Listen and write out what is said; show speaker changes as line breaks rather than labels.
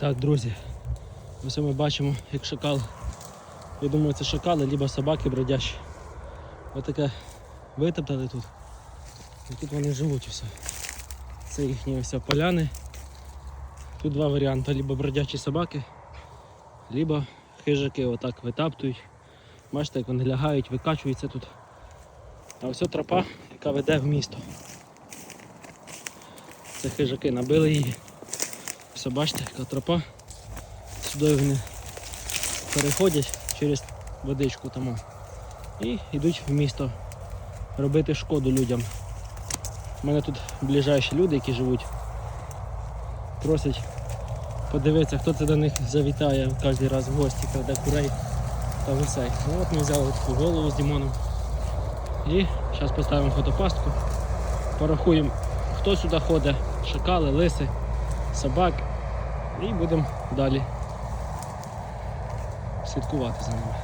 Так, друзі, ось ми бачимо, як шакал. Я думаю, це шакали, либо собаки бродячі. Ось таке витоптали тут. І тут вони живуть усе. Це їхні ось поляни. Тут два варіанти, либо бродячі собаки, либо хижаки отак витаптують. Бачите, як вони лягають, викачуються тут. А ось тропа, яка веде в місто. Це хижаки набили її. Все, бачите, яка тропа. Сюди вони переходять через водичку там. І йдуть в місто робити шкоду людям. У мене тут ближайші люди, які живуть, просять подивитися, хто це до них завітає кожен раз в гості, краде курей та гусей. Ну от ми взяли таку голову з Дімоном. І зараз поставимо фотопастку, порахуємо, хто сюди ходить, шакали, лиси, собак. І будемо далі слідкувати за ними.